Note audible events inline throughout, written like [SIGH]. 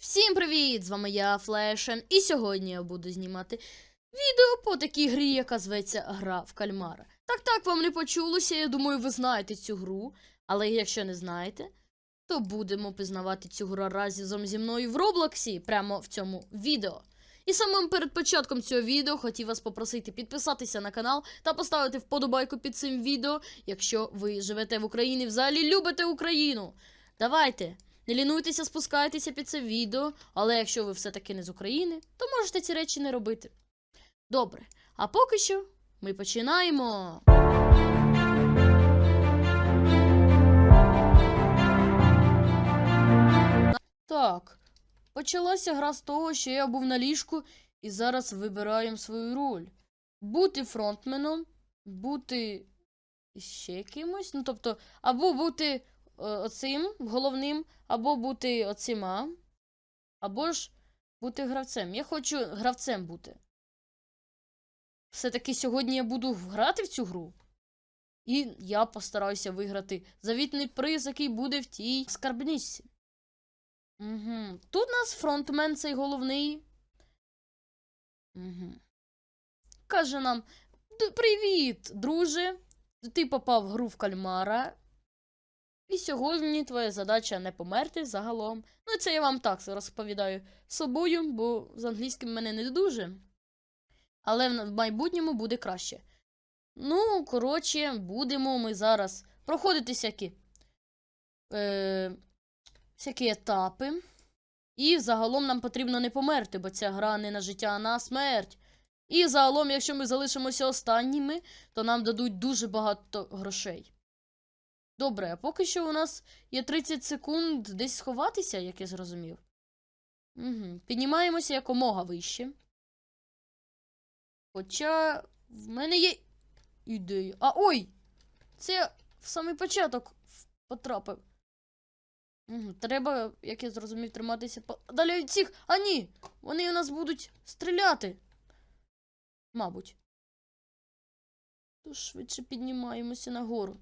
Всім привіт! З вами я, Флешен, і сьогодні я буду знімати відео по такій грі, яка зветься Гра в кальмара. Так, так, вам не почулося, я думаю, ви знаєте цю гру. Але якщо не знаєте, то будемо пізнавати цю гру разом зі мною в Роблоксі, прямо в цьому відео. І самим перед початком цього відео хотів вас попросити підписатися на канал та поставити вподобайку під цим відео, якщо ви живете в Україні взагалі любите Україну. Давайте, не лінуйтеся, спускайтеся під це відео, але якщо ви все-таки не з України, то можете ці речі не робити. Добре, а поки що ми починаємо. Так, почалася гра з того, що я був на ліжку і зараз вибираємо свою роль. Бути фронтменом, бути ще кимось, ну тобто, або бути оцим головним, або бути оцима, або ж бути гравцем. Я хочу гравцем бути. Все-таки сьогодні я буду грати в цю гру. І я постараюся виграти завітний приз, який буде в тій скарбничці. Угу. Тут у нас фронтмен цей головний. Угу. Каже нам: Привіт, друже! Ти попав в гру в кальмара. І сьогодні твоя задача не померти загалом. Ну, це я вам так розповідаю собою, бо з англійським мене не дуже. Але в майбутньому буде краще. Ну, коротше, будемо ми зараз проходити всякі, е, всякі етапи. І загалом нам потрібно не померти, бо ця гра не на життя, а на смерть. І загалом, якщо ми залишимося останніми, то нам дадуть дуже багато грошей. Добре, а поки що у нас є 30 секунд десь сховатися, як я зрозумів. Угу. Піднімаємося якомога вище. Хоча в мене є ідея. А ой! Це в самий початок потрапив. Угу. Треба, як я зрозумів, триматися по... далі від цих. А ні! Вони у нас будуть стріляти. Мабуть. Тож швидше піднімаємося нагору.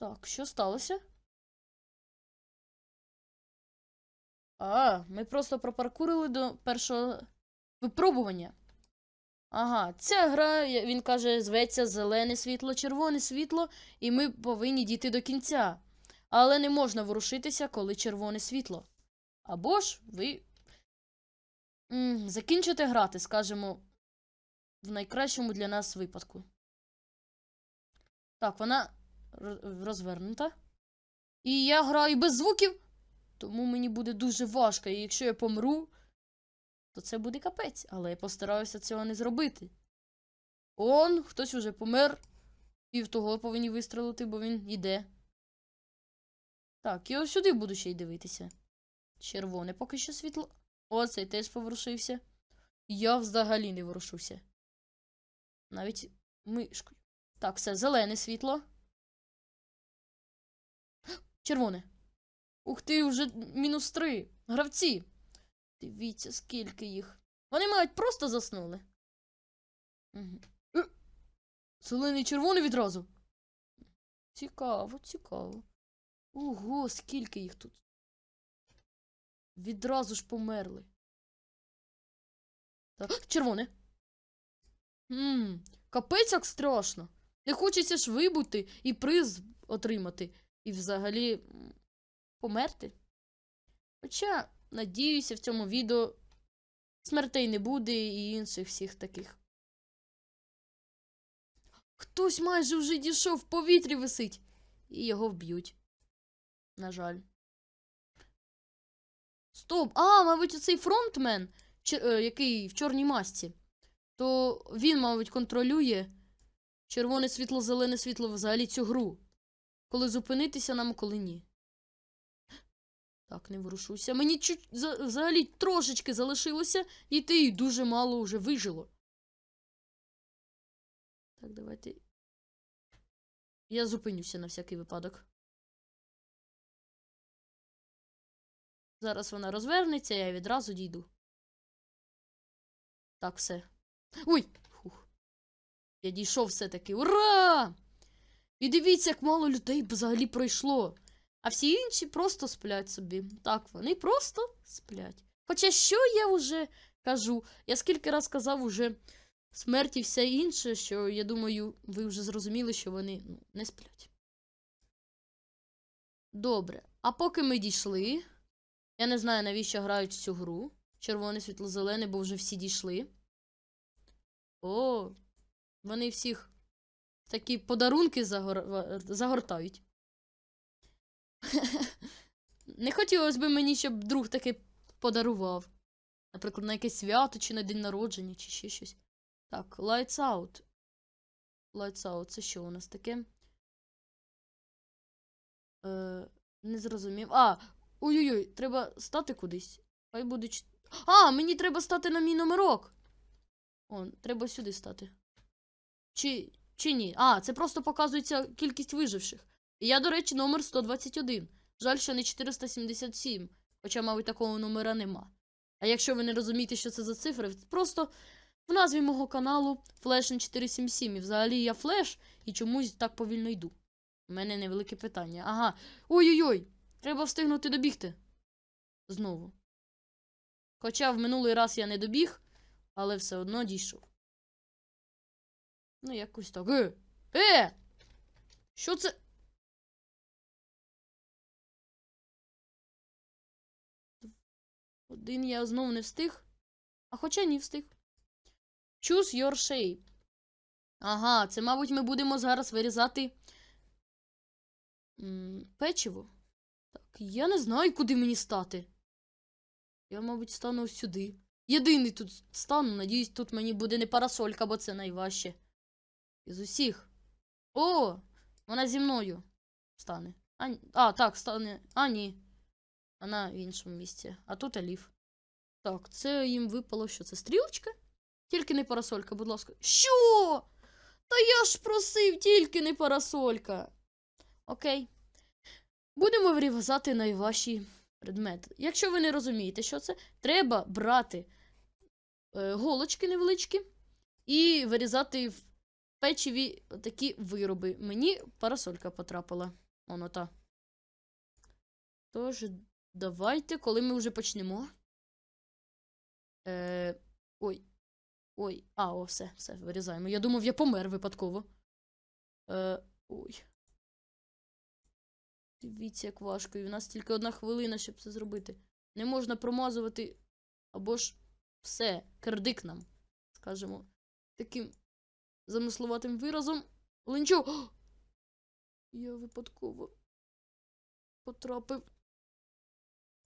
Так, що сталося? А, ми просто пропаркурили до першого випробування. Ага, ця гра, він каже, зветься зелене світло, червоне світло, і ми повинні дійти до кінця. Але не можна ворушитися, коли червоне світло. Або ж ви м, закінчите грати, скажімо, в найкращому для нас випадку. Так, вона розвернута. І я граю без звуків, тому мені буде дуже важко. І якщо я помру, то це буде капець. Але я постараюся цього не зробити. Он, хтось уже помер. І в того повинні вистрелити, бо він іде. Так, я ось сюди буду ще й дивитися. Червоне поки що світло. О, цей теж поворушився. Я взагалі не ворушуся. Навіть мишкою. Так, все, зелене світло. Червоне. Ух ти, вже мінус три. Гравці. Дивіться, скільки їх. Вони мають просто заснули. Угу. Червоний відразу. Цікаво, цікаво. Ого, скільки їх тут. Відразу ж померли. Так, червоне. Ммм, капець як страшно. Не хочеться ж вибути і приз отримати. І взагалі померти. Хоча, надіюся, в цьому відео смертей не буде і інших всіх таких. Хтось майже вже дійшов в повітрі висить, і його вб'ють. На жаль. Стоп! А, мабуть, цей фронтмен, е, який в чорній масці, то він, мабуть, контролює червоне світло, зелене світло взагалі цю гру. Коли зупинитися нам, коли ні. Так, не ворушуся. Мені чуть за- взагалі трошечки залишилося йти, і дуже мало вже вижило. Так, давайте. Я зупинюся на всякий випадок. Зараз вона розвернеться, я відразу дійду. Так, все. Ой! Фух. Я дійшов все-таки. Ура! І дивіться, як мало людей взагалі пройшло. А всі інші просто сплять собі. Так, вони просто сплять. Хоча що я вже кажу? Я скільки раз казав уже смерть і все інше, що я думаю, ви вже зрозуміли, що вони ну, не сплять. Добре. А поки ми дійшли. Я не знаю, навіщо грають цю гру. Червоний, світло-зелений, бо вже всі дійшли. О, вони всіх такі подарунки загор... загортають. [LAUGHS] Не хотілося б мені, щоб друг таке подарував. Наприклад, на якесь свято, чи на день народження, чи ще щось. Так, Lights Out. Lights Out, це що у нас таке? Е, не зрозумів. А, ой-ой-ой, треба стати кудись. Хай буде. А, мені треба стати на мій номерок. О, треба сюди стати. Чи, чи ні? А, це просто показується кількість виживших. І я, до речі, номер 121. Жаль, що не 477. Хоча, мабуть, такого номера нема. А якщо ви не розумієте, що це за цифри, просто в назві мого каналу Flash 477. І взагалі я флеш і чомусь так повільно йду. У мене невелике питання. Ага. Ой-ой-ой! Треба встигнути добігти. Знову. Хоча в минулий раз я не добіг, але все одно дійшов. Ну, якось так. Е! Е! Що це? Один я знову не встиг. А хоча ні встиг. Choose your shape. Ага, це, мабуть, ми будемо зараз вирізати печиво. Так, я не знаю, куди мені стати. Я, мабуть, стану сюди. Єдиний тут стану. Надіюсь, тут мені буде не парасолька, бо це найважче. Із усіх. О! Вона зі мною стане. А, а так, стане. А, ні. Вона в іншому місці. А тут Аліф. Так, це їм випало, що це стрілочка? Тільки не парасолька, будь ласка. Що? Та я ж просив, тільки не парасолька. Окей. Будемо вирізати найважчі предмети. Якщо ви не розумієте, що це, треба брати е, голочки невеличкі і вирізати в печиві такі вироби. Мені парасолька потрапила. Воно та. Тож, давайте, коли ми вже почнемо. Е, ой. Ой. А, о, все, все, вирізаємо. Я думав, я помер випадково. Е, ой. Дивіться, як важко. І в нас тільки одна хвилина, щоб це зробити. Не можна промазувати. Або ж все, кердик нам. Скажемо. Таким замисловатим виразом. Але нічого. Я випадково потрапив.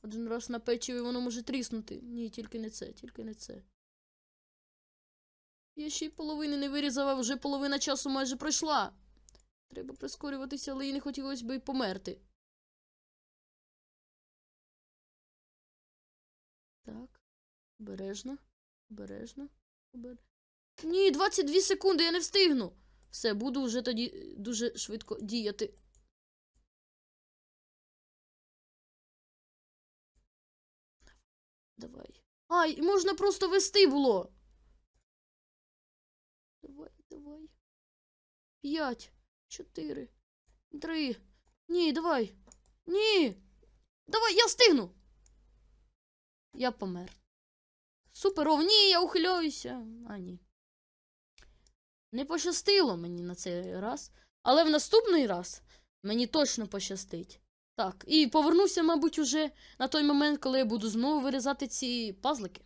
Один раз на печиві воно може тріснути. Ні, тільки не це, тільки не це. Я ще й половини не вирізав, а вже половина часу майже пройшла. Треба прискорюватися, але і не хотілося б і померти. Так. Обережно. Обережно. Обер... Ні, 22 секунди, я не встигну. Все, буду вже тоді е, дуже швидко діяти. Давай. Ай, можна просто вести було. Давай, давай. П'ять, чотири, три. Ні, давай. Ні. Давай, я встигну. Я помер. Супер, о, ні, я ухиляюся. А, ні. Не пощастило мені на цей раз. Але в наступний раз мені точно пощастить. Так, і повернуся, мабуть, уже на той момент, коли я буду знову вирізати ці пазлики.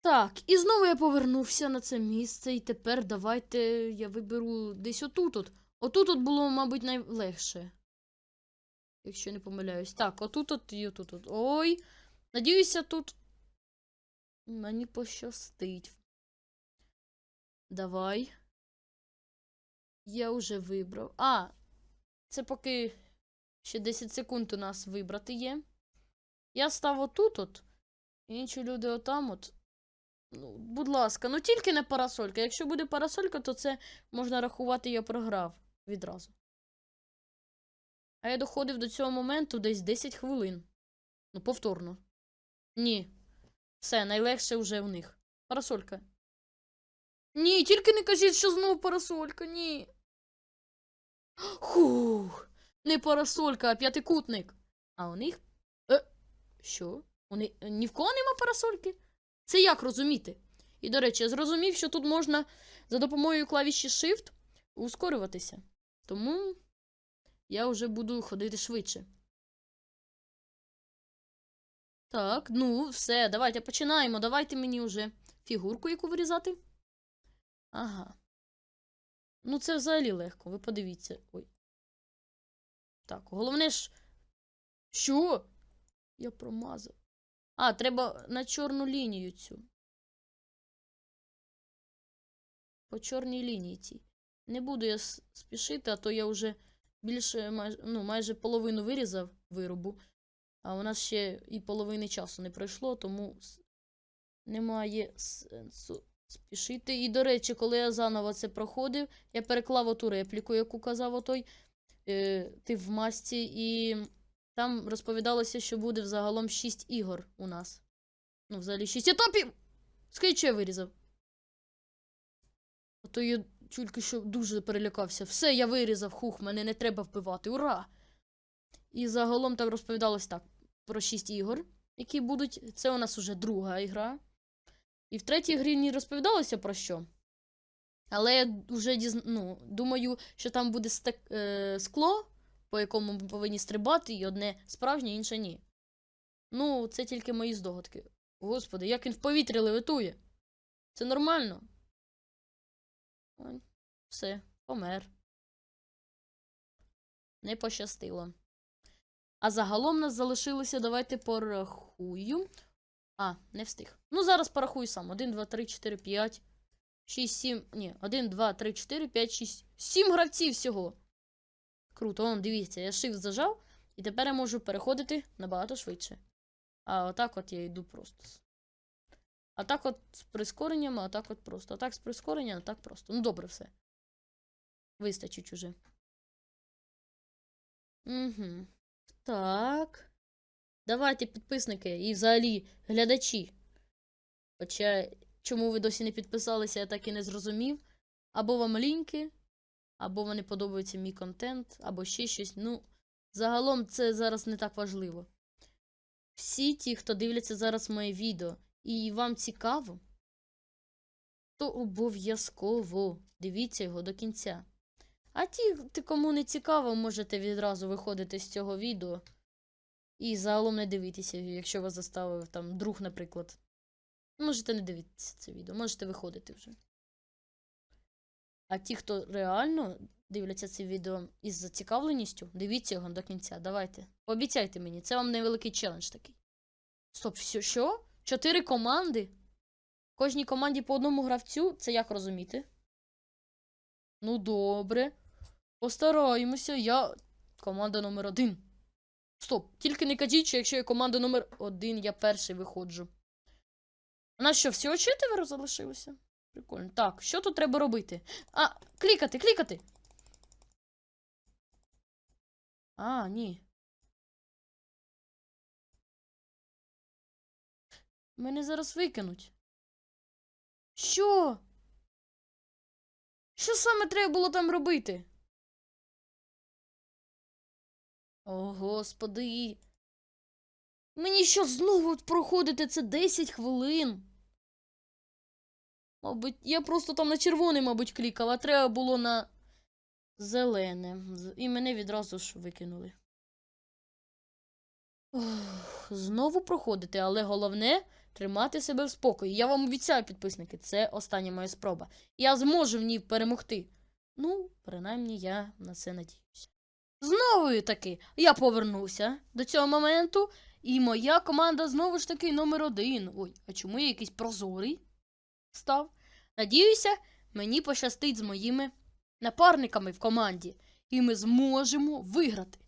Так, і знову я повернувся на це місце, і тепер давайте я виберу десь отут. -от. Отут -от було, мабуть, найлегше. Якщо не помиляюсь. Так, отут -от і отут. -от. Ой. Надіюся, тут мені пощастить. Давай. Я вже вибрав. А, це поки ще 10 секунд у нас вибрати є. Я став отут от. Інші люди отам от. Ну, будь ласка, ну тільки не парасолька. Якщо буде парасолька, то це можна рахувати, я програв відразу. А я доходив до цього моменту десь 10 хвилин. Ну, повторно. Ні. Все, найлегше вже у них. Парасолька. Ні, тільки не кажіть, що знову парасолька, ні. Хух. Не парасолька, а п'ятикутник. А у них. Е, що? Вони ні в кого нема парасольки? Це як розуміти? І, до речі, я зрозумів, що тут можна за допомогою клавіші Shift ускорюватися. Тому я вже буду ходити швидше. Так, ну, все, давайте починаємо. Давайте мені вже фігурку яку вирізати. Ага. Ну, це взагалі легко, ви подивіться. Ой. Так, головне ж. Що? Я промазав. А, треба на чорну лінію цю. По чорній лінії цій. Не буду я спішити, а то я вже більше майже, ну, майже половину вирізав виробу. А у нас ще і половини часу не пройшло, тому немає сенсу спішити. І, до речі, коли я заново це проходив, я переклав оту репліку, яку казав отой е, ти в масці, і там розповідалося, що буде взагалом 6 ігор у нас. Ну, взагалі 6 етапів! Скажіть, що я вирізав. А то я тільки що дуже перелякався. Все, я вирізав, хух, мене не треба вбивати. Ура! І загалом там розповідалось так про 6 ігор, які будуть. Це у нас уже друга ігра. І в третій грі не розповідалося про що. Але я вже дізн... ну, думаю, що там буде стек... е... скло, по якому ми повинні стрибати, і одне справжнє, інше ні. Ну, це тільки мої здогадки. Господи, як він в повітрі левитує. Це нормально. Все, помер. Не пощастило. А загалом нас залишилося, давайте порахую. А, не встиг. Ну, зараз порахую сам. 1, 2, 3, 4, 5, 6, 7. Ні, 1, 2, 3, 4, 5, 6. 7 гравців всього. Круто, он, дивіться, я shift зажав, і тепер я можу переходити набагато швидше. А отак от я йду просто. А так от з прискоренням, а так от просто. А так з прискоренням, а так просто. Ну, добре все. Вистачить уже. Угу. Так. Давайте, підписники і взагалі глядачі. Хоча, чому ви досі не підписалися, я так і не зрозумів. Або вам ліньки, або вам не подобається мій контент, або ще щось. Ну, загалом це зараз не так важливо. Всі ті, хто дивляться зараз моє відео, і вам цікаво, то обов'язково дивіться його до кінця. А ті, кому не цікаво, можете відразу виходити з цього відео. І загалом не дивитися, якщо вас заставив там друг, наприклад. Можете не дивитися це відео, можете виходити вже. А ті, хто реально дивляться це відео із зацікавленістю, дивіться його до кінця. Давайте. Обіцяйте мені, це вам невеликий челендж такий. Стоп, що? Чотири команди? Кожній команді по одному гравцю? Це як розуміти? Ну, добре. Постараємося. Я команда номер один. Стоп, тільки не кажіть, що якщо я команда номер один, я перший виходжу. У нас що, всього четверо залишилося? Прикольно. Так, що тут треба робити? А, клікати, клікати. А, ні. Мене зараз викинуть. Що? Що саме треба було там робити? О, господи. Мені що знову проходити це 10 хвилин? Мабуть, я просто там на червоний, мабуть, клікав, а треба було на зелене. І мене відразу ж викинули. Ох, знову проходити, але головне тримати себе в спокої. Я вам обіцяю, підписники, це остання моя спроба. Я зможу в ній перемогти. Ну, принаймні, я на це надіюся. Знову таки, я повернувся до цього моменту, і моя команда знову ж таки номер один. Ой, а чому я якийсь прозорий став? Надіюся, мені пощастить з моїми напарниками в команді, і ми зможемо виграти.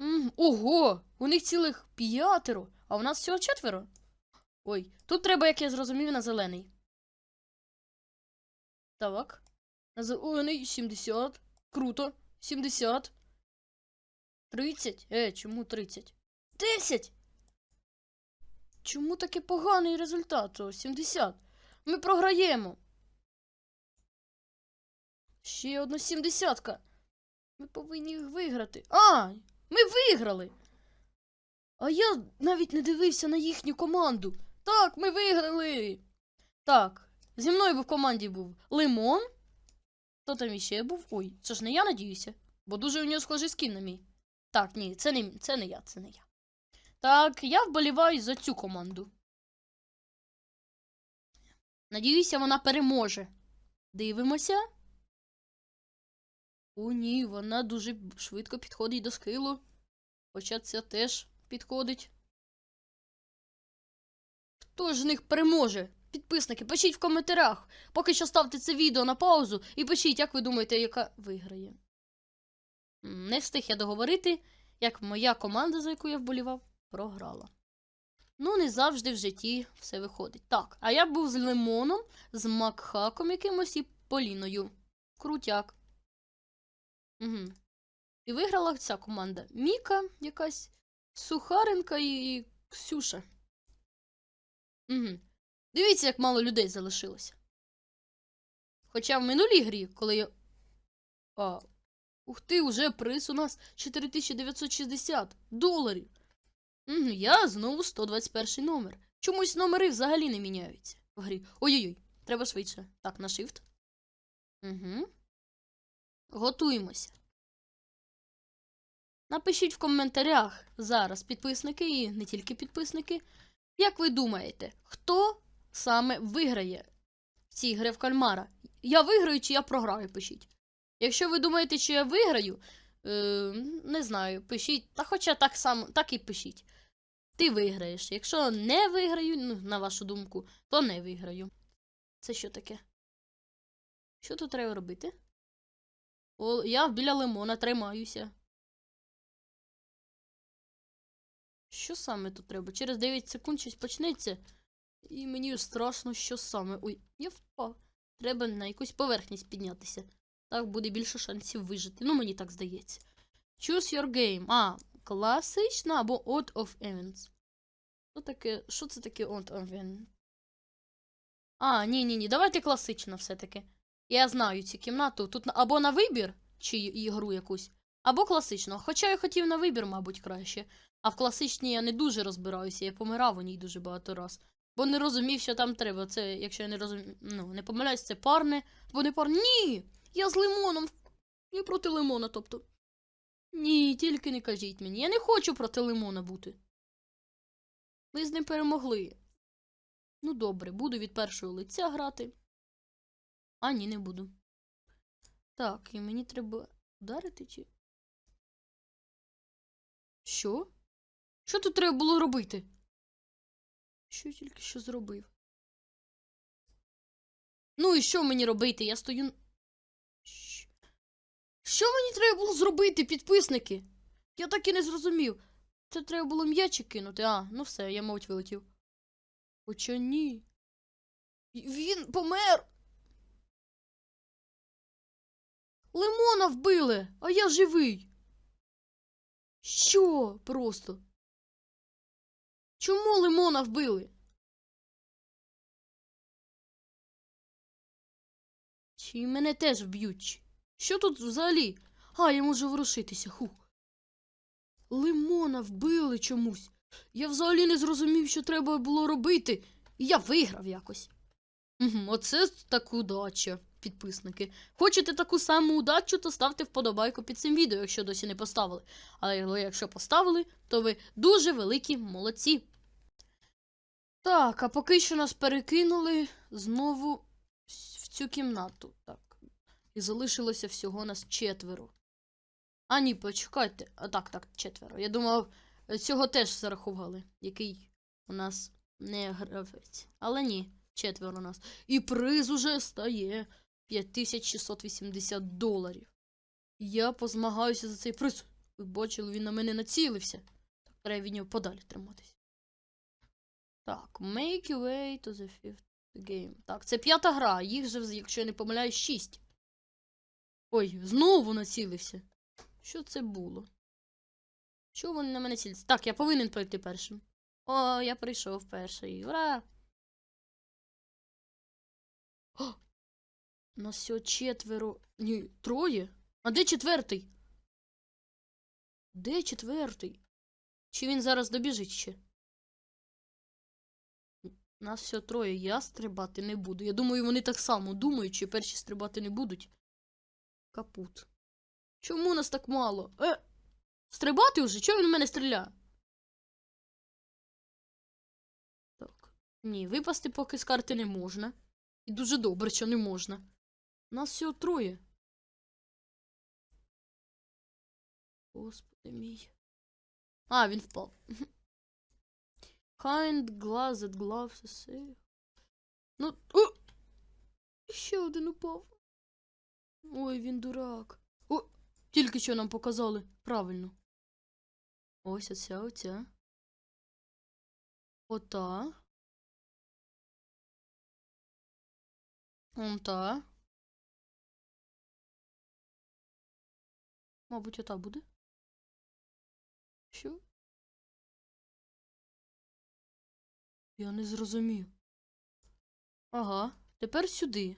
М, Ого, у них цілих п'ятеро, а у нас всього четверо. Ой, тут треба, як я зрозумів, на зелений. Так. На зелений 70. Круто. 70. 30. Е, чому 30? 10! Чому такий поганий результат? О, 70. Ми програємо. Ще одна сімдесятка. Ми повинні їх виграти. А! Ми виграли! А я навіть не дивився на їхню команду. Так, ми виграли. Так, зі мною в команді був Лимон. Хто там іще був? Ой, це ж не я надіюся, бо дуже у нього схожий скін на мій. Так, ні, це не, це не я, це не я. Так, я вболіваю за цю команду. Надіюся, вона переможе. Дивимося. О, ні, вона дуже швидко підходить до скилу. Хоча це теж підходить. Хто ж з них переможе? Підписники, пишіть в коментарях. Поки що ставте це відео на паузу і пишіть, як ви думаєте, яка виграє. Не встиг я договорити, як моя команда, за яку я вболівав, програла. Ну, не завжди в житті все виходить. Так, а я був з Лимоном, з Макхаком якимось і Поліною. Крутяк. Угу. І виграла ця команда. Міка, якась Сухаренка і Ксюша. Угу. Дивіться, як мало людей залишилося. Хоча в минулій грі, коли я. А. Ух ти, уже приз у нас 4960 доларів. Я знову 121 номер. Чомусь номери взагалі не міняються в грі. Ой-ой-ой, треба швидше. Так, на shift. Угу. Готуємося. Напишіть в коментарях зараз підписники і не тільки підписники. Як ви думаєте, хто саме виграє в цій гри в кальмара? Я виграю чи я програю, пишіть. Якщо ви думаєте, що я виграю, е, не знаю, пишіть. Та хоча так само, так і пишіть. Ти виграєш. Якщо не виграю, ну, на вашу думку, то не виграю. Це що таке? Що тут треба робити? О, я біля лимона тримаюся. Що саме тут треба? Через 9 секунд щось почнеться. І мені страшно, що саме. Ой, я впав. Треба на якусь поверхність піднятися. Так буде більше шансів вижити. Ну, мені так здається. Choose your game. А, класична або Odd of Events. Що таке? Що це таке Odd of Events? А, ні, ні, ні. Давайте класична все-таки. Я знаю цю кімнату. Тут або на вибір, чи ігру якусь, або класичну. Хоча я хотів на вибір, мабуть, краще. А в класичній я не дуже розбираюся, я помирав у ній дуже багато раз. Бо не розумів, що там треба. Це, якщо я не розумію, ну, не помиляюсь, це парне, або не парне. Ні! Я з лимоном. Я проти лимона, тобто. Ні, тільки не кажіть мені. Я не хочу проти лимона бути. Ми з ним перемогли. Ну, добре, буду від першого лиця грати. А, ні, не буду. Так, і мені треба ударити чи. Що? Що тут треба було робити? Що я тільки що зробив? Ну і що мені робити? Я стою. Що мені треба було зробити, підписники? Я так і не зрозумів. Це треба було м'ячик кинути. А, ну все, я мабуть вилетів. Хоча ні. Він помер. Лимона вбили, а я живий. Що просто? Чому лимона вбили? Чи мене теж вб'ють? Що тут взагалі? А, я можу ворушитися, хух. Лимона вбили чомусь. Я взагалі не зрозумів, що треба було робити. І я виграв якось. Оце так удача, підписники. Хочете таку саму удачу, то ставте вподобайку під цим відео, якщо досі не поставили. Але якщо поставили, то ви дуже великі молодці. Так, а поки що нас перекинули знову в цю кімнату. Так. І залишилося всього нас четверо. А ні, почекайте. А так, так, четверо. Я думав, цього теж зарахували, який у нас не гравець. Але ні, четверо у нас. І приз уже стає 5680 доларів. Я позмагаюся за цей приз. Ви бачили, він на мене націлився. Так, треба від нього подалі триматися. Так, make your way to the fifth game. Так, це п'ята гра. Їх же, якщо я не помиляюсь, шість. Ой, знову націлився. Що це було? Чого вони на мене ціляться? Так, я повинен пройти першим. О, я прийшов перший. Ура! О! Нас всього четверо. Ні, троє. А де четвертий? Де четвертий? Чи він зараз добіжить ще? Нас все троє, я стрибати не буду. Я думаю, вони так само думають, чи перші стрибати не будуть. Капут. Чому нас так мало? Е! Стрибати вже? Чого він в мене стріляє? Так. Ні, випасти поки з карти не можна. І дуже добре, що не можна. Нас всього троє. Господи мій. А, він впав. [LAUGHS] Kind glazed gloves safe. Ну. О! Ще один упав. Ой, він дурак. О! Тільки що нам показали. Правильно. Ось оця, оця. Ота. Он та. Мабуть, ота буде. Що? Я не зрозумів. Ага, тепер сюди.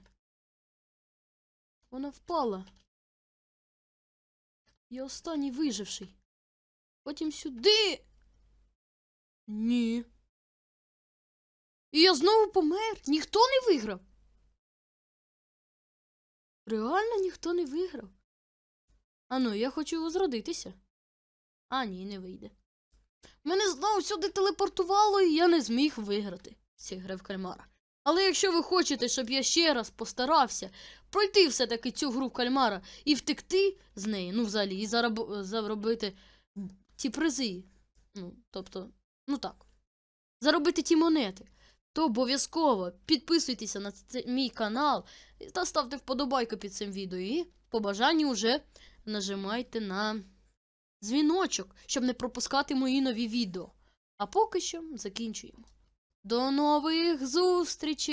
Вона впала. Я останній виживший. Потім сюди. Ні. І я знову помер. Ніхто не виграв. Реально ніхто не виграв. Ану, я хочу возродитися. А, ні, не вийде. Мене знову сюди телепортувало, і я не зміг виграти ці гри в кальмара. Але якщо ви хочете, щоб я ще раз постарався пройти все-таки цю гру кальмара і втекти з неї, ну взагалі, і зараб... заробити ті призи. Ну, тобто, ну так. Заробити ті монети, то обов'язково підписуйтеся на цей мій канал та ставте вподобайку під цим відео. І по бажанню вже нажимайте на дзвіночок, щоб не пропускати мої нові відео. А поки що закінчуємо. До нових зустрічей!